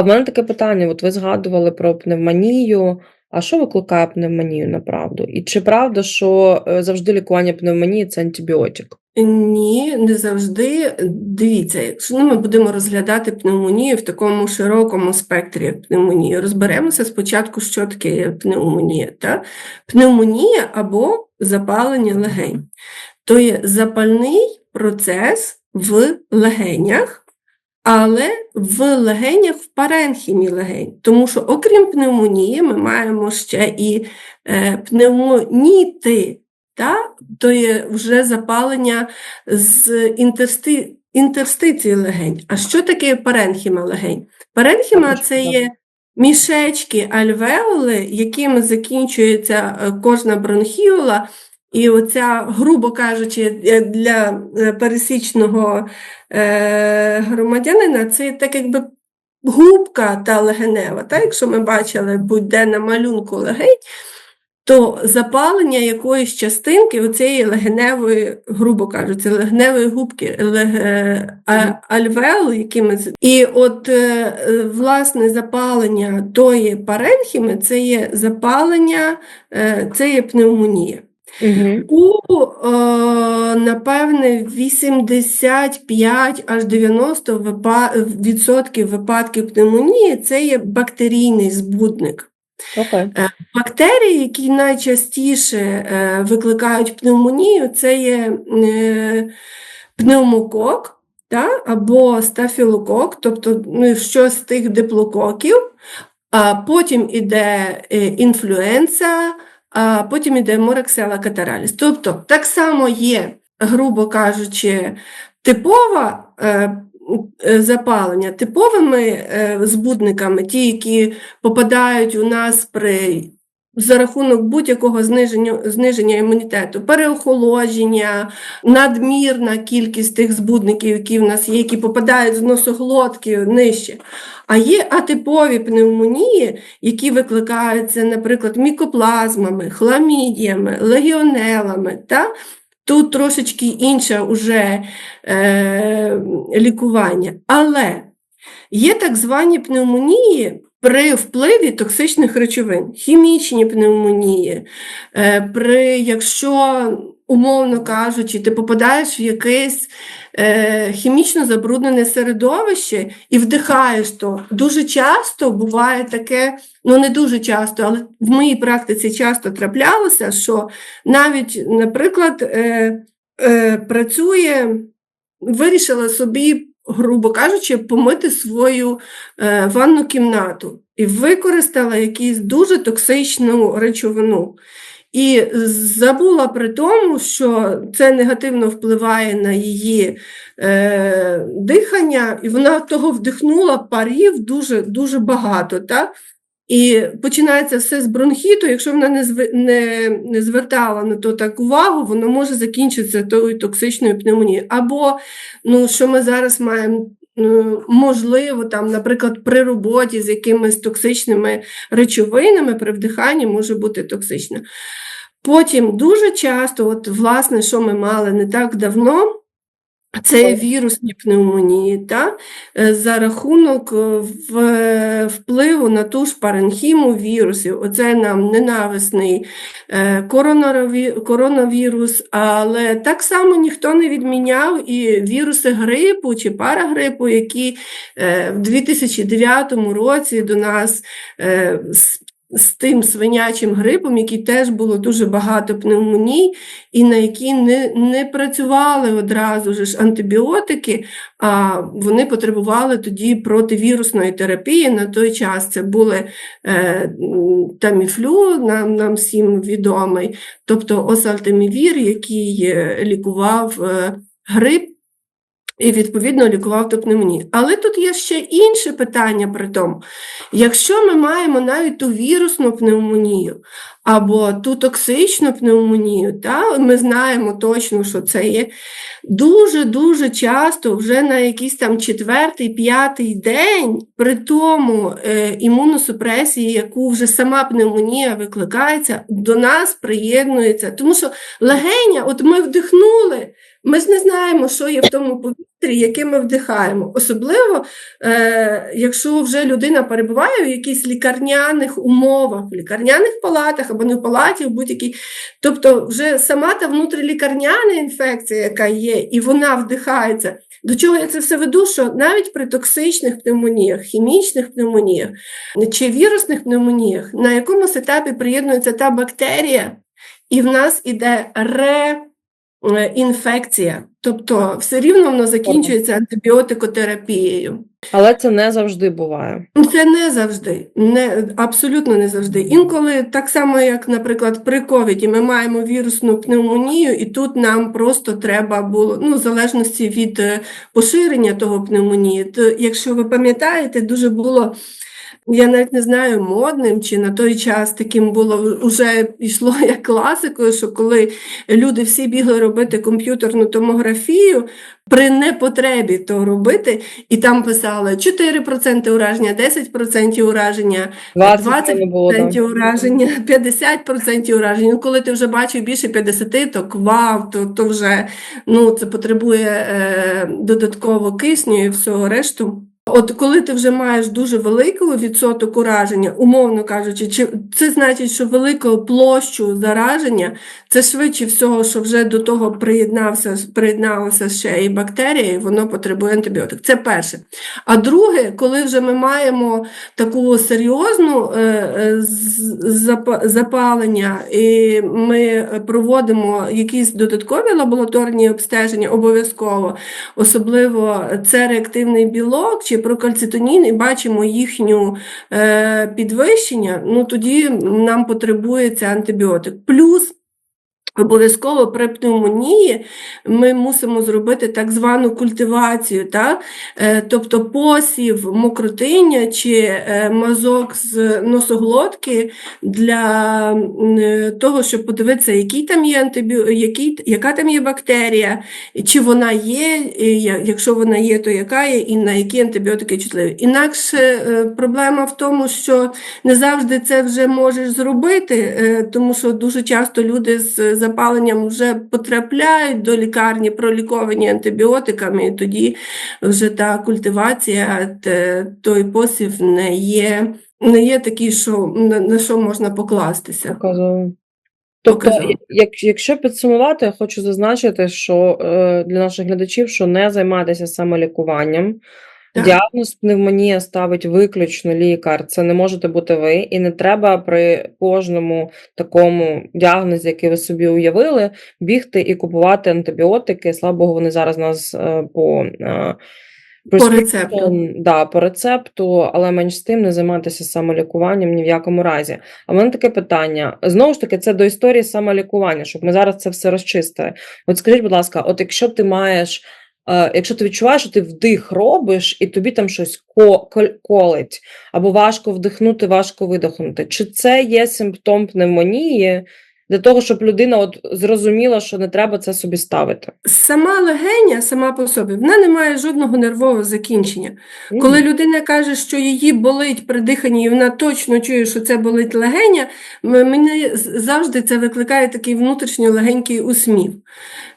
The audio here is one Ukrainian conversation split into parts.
А в мене таке питання: от ви згадували про пневмонію. А що викликає пневмонію направду? І чи правда, що е, завжди лікування пневмонії це антибіотик? Ні, не завжди. Дивіться, якщо ну, ми будемо розглядати пневмонію в такому широкому спектрі пневмонії, розберемося спочатку, що таке пневмонія. Та? Пневмонія або запалення легень. То є запальний процес в легенях, але в легенях в паренхімі легень. Тому що, окрім пневмонії, ми маємо ще і е, пневмоніти, та? то є вже запалення з інтерсти... інтерстиції легень. А що таке паренхіма легень? Паренхіма це є мішечки альвеоли, якими закінчується е, кожна бронхіола. І оця, грубо кажучи, е, для е, пересічного е, громадянина це так якби губка та легенева. Так? Якщо ми бачили будь-де на малюнку легень, то запалення якоїсь частинки оцієї легеневої, грубо кажучи, легеневої губки, альвеол, якими і от власне запалення тої паренхіми це є запалення, це є пневмонія. Угу. У, е, напевне, 85 аж 90 випа- відсотків випадків пневмонії це є бактерійний збудник. Окей. Бактерії, які найчастіше е, викликають пневмонію, це є е, пневмокок та, або стафілокок, тобто ну, щось з тих диплококів, а потім іде е, інфлюенса, а потім іде морексела катараліс. Тобто так само є, грубо кажучи, типова е, е, запалення, типовими е, збудниками, ті, які попадають у нас при за рахунок будь-якого зниження, зниження імунітету, переохолодження, надмірна кількість тих збудників, які в нас є, які попадають з носоглотки нижче. А є атипові пневмонії, які викликаються, наприклад, мікоплазмами, хламідіями, легіонелами. Та? Тут трошечки інше уже е, лікування. Але є так звані пневмонії при впливі токсичних речовин, хімічні пневмонії, е, при, якщо, умовно кажучи, ти попадаєш в якесь е, хімічно забруднене середовище і вдихаєш то. Дуже часто буває таке, ну не дуже часто, але в моїй практиці часто траплялося, що навіть, наприклад, е, працює, вирішила собі, грубо кажучи, помити свою е, ванну кімнату і використала якусь дуже токсичну речовину. І забула при тому, що це негативно впливає на її е, дихання, і вона того вдихнула парів дуже дуже багато. Так? І починається все з бронхіту. Якщо вона не не, не звертала на то так увагу, воно може закінчитися тою токсичною пневмонією. Або, ну, що ми зараз маємо. ну, Можливо, там, наприклад, при роботі з якимись токсичними речовинами при вдиханні може бути токсично. Потім дуже часто, от, власне, що ми мали не так давно, це вірусні пневмонії, та? е, за рахунок е, впливу на ту ж паренхіму вірусів. Оце нам ненависний е, коронавірус, але так само ніхто не відміняв і віруси грипу чи парагрипу, які в 2009 році до нас з тим свинячим грипом, який теж було дуже багато пневмоній, і на які не, не працювали одразу ж антибіотики, а вони потребували тоді противірусної терапії. На той час це були е, таміфлю, нам, нам всім відомий, тобто осалтемівір, який е, лікував е, грип. І, відповідно, лікував ту пневмонію. Але тут є ще інше питання при тому. Якщо ми маємо навіть ту вірусну пневмонію або ту токсичну пневмонію, та, ми знаємо точно, що це є дуже-дуже часто вже на якийсь там четвертий, п'ятий день, при тому е, імуносупресії, яку вже сама пневмонія викликається, до нас приєднується. Тому що легеня, от ми вдихнули, Ми ж не знаємо, що є в тому повітрі, яке ми вдихаємо. Особливо, е, якщо вже людина перебуває в якихось лікарняних умовах, в лікарняних палатах або не в палаті, в будь-якій. Тобто, вже сама та внутрілікарняна інфекція, яка є, і вона вдихається. До чого я це все веду? Що навіть при токсичних пневмоніях, хімічних пневмоніях чи вірусних пневмоніях, на якомусь етапі приєднується та бактерія, і в нас іде реінфекція. Тобто, все рівно воно закінчується антибіотикотерапією. Але це не завжди буває. Це не завжди, не, абсолютно не завжди. Інколи так само, як, наприклад, при ковіді, ми маємо вірусну пневмонію, і тут нам просто треба було, ну, в залежності від е, поширення того пневмонії. То, якщо ви пам'ятаєте, дуже було. Я навіть не знаю, модним чи на той час таким було вже йшло як класикою, що коли люди всі бігли робити комп'ютерну томографію, при непотребі то робити, і там писали 4% ураження, 10% ураження, 20 не було, да. 20% ураження, 50% ураження. Ну, коли ти вже бачив більше 50, то квав, то, то вже ну, це потребує е, додатково кисню і всього решту. От коли ти вже маєш дуже великий відсоток ураження, умовно кажучи, чи це значить, що велику площу зараження, це швидше всього, що вже до того приєднався, приєдналася ще і бактерія, і воно потребує антибіотик. Це перше. А друге, коли вже ми маємо таку серйозну е, е, запалення, і ми проводимо якісь додаткові лабораторні обстеження обов'язково, особливо це реактивний білок чи прокальцитонін, і бачимо їхню е, підвищення, ну тоді нам потребується антибіотик. Плюс Обов'язково при пневмонії ми мусимо зробити так звану культивацію, та? Е, тобто посів мокротиння чи е, мазок з носоглотки для е, того, щоб подивитися, який там є антибі... який... яка там є бактерія, чи вона є, якщо вона є, то яка є, і на які антибіотики чутливі. Інакше проблема в тому, що не завжди це вже можеш зробити, тому що дуже часто люди з запаленням вже потрапляють до лікарні, проліковані антибіотиками, і тоді вже та культивація, той посів не є, не є такий, що на, на що можна покластися. Тобто, як, якщо підсумувати, я хочу зазначити, що е, для наших глядачів, що не займатися самолікуванням. Так. Діагноз пневмонія ставить виключно лікар. Це не можете бути ви, і не треба при кожному такому діагнозі, який ви собі уявили, бігти і купувати антибіотики. Слава Богу, вони зараз нас е, по, е, По рецепту. Да, по рецепту, але менш з тим не займатися самолікуванням ні в якому разі. А в мене таке питання: знову ж таки, це до історії самолікування, щоб ми зараз це все розчистили. От скажіть, будь ласка, от якщо ти маєш, якщо ти відчуваєш, що ти вдих робиш, і тобі там щось ко- колить, або важко вдихнути, важко видихнути, чи це є симптом пневмонії для того, щоб людина от зрозуміла, що не треба це собі ставити? Сама легеня, сама по собі, вона не має жодного нервового закінчення. Коли людина каже, що її болить при диханні, і вона точно чує, що це болить легеня, мені завжди це викликає такий внутрішній легенький усміх.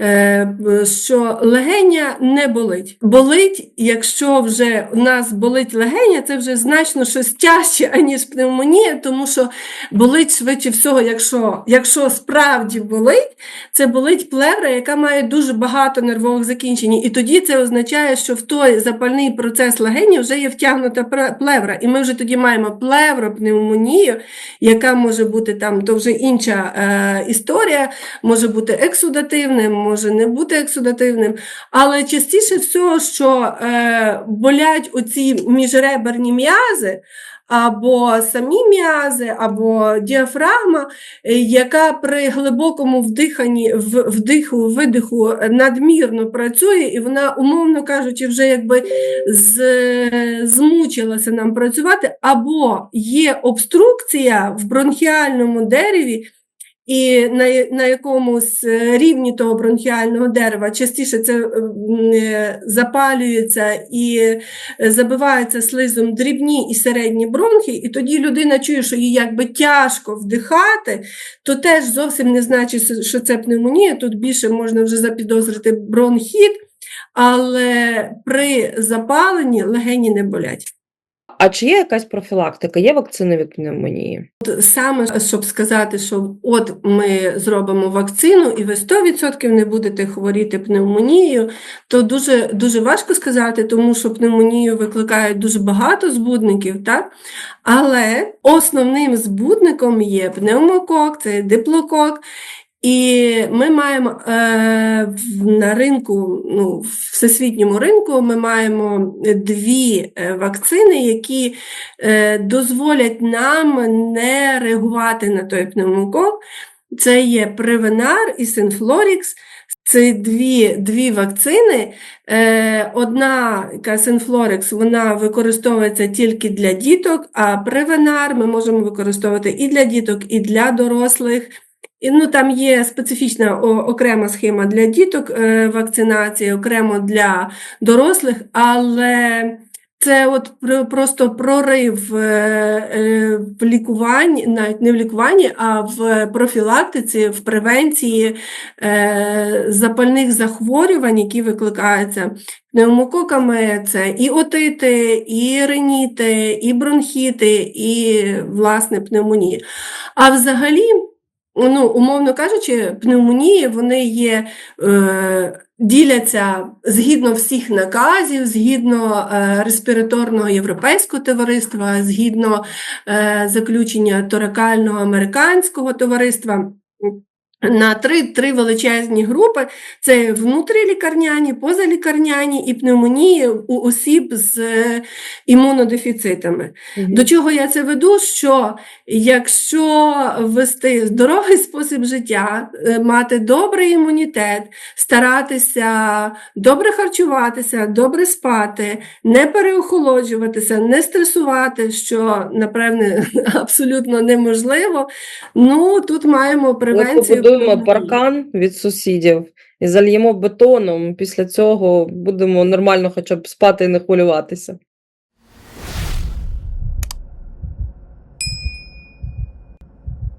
Е, Що легеня не болить. Болить, якщо вже у нас болить легеня, це вже значно щось тяжче, аніж пневмонія, тому що болить швидше всього, якщо, якщо справді болить, це болить плевра, яка має дуже багато нервових закінчень. І тоді це означає, що в той запальний процес легені вже є втягнута плевра. І ми вже тоді маємо плевропневмонію, яка може бути там, то вже інша е, історія, може бути ексудативним, може не бути ексудативним. Але частіше всього, що е, болять оці міжреберні м'язи, або самі м'язи, або діафрагма, е, яка при глибокому вдиханні, вдиху, видиху надмірно працює, і вона, умовно кажучи, вже якби з, змучилася нам працювати, або є обструкція в бронхіальному дереві, і на, на якомусь е, рівні того бронхіального дерева частіше це е, запалюється і е, забиваються слизом дрібні і середні бронхи, і тоді людина чує, що їй якби тяжко вдихати, то теж зовсім не значить, що це пневмонія. Тут більше можна вже запідозрити бронхіт, але при запаленні легені не болять. А чи є якась профілактика? Є вакцини від пневмонії? От Саме щоб сказати, що от ми зробимо вакцину, і ви 100% не будете хворіти пневмонією, то дуже, дуже важко сказати, тому що пневмонію викликають дуже багато збудників, так? але основним збудником є пневмокок, це диплокок. І ми маємо е, на ринку, ну, в всесвітньому ринку, ми маємо дві е, вакцини, які е, дозволять нам не реагувати на той пневмокок. Це є Превенар і Синфлорікс. Це дві, дві вакцини. Е, одна, Синфлорекс, вона використовується тільки для діток, а Превенар ми можемо використовувати і для діток, і для дорослих. Ну, там є специфічна окрема схема для діток е, вакцинації, окремо для дорослих, але це от просто прорив е, е, в лікуванні, навіть не в лікуванні, а в профілактиці, в превенції запальних захворювань, які викликаються пневмококами. Це і отити, і реніти, і бронхіти, і власне пневмонія. А взагалі, ну, умовно кажучи, пневмонії вони є. Е, Діляться згідно всіх наказів, згідно е, респіраторного європейського товариства, згідно е, заключення торакального американського товариства. На три, три величезні групи: це внутрілікарняні, позалікарняні і пневмонії у осіб з е, імунодефіцитами. До чого я це веду? Що якщо вести здоровий спосіб життя, е, мати добрий імунітет, старатися добре харчуватися, добре спати, не переохолоджуватися, не стресувати, що напевне абсолютно неможливо. Ну тут маємо превенцію. Побудуємо паркан від сусідів і зальємо бетоном. Після цього будемо нормально хоча б спати і не хвилюватися.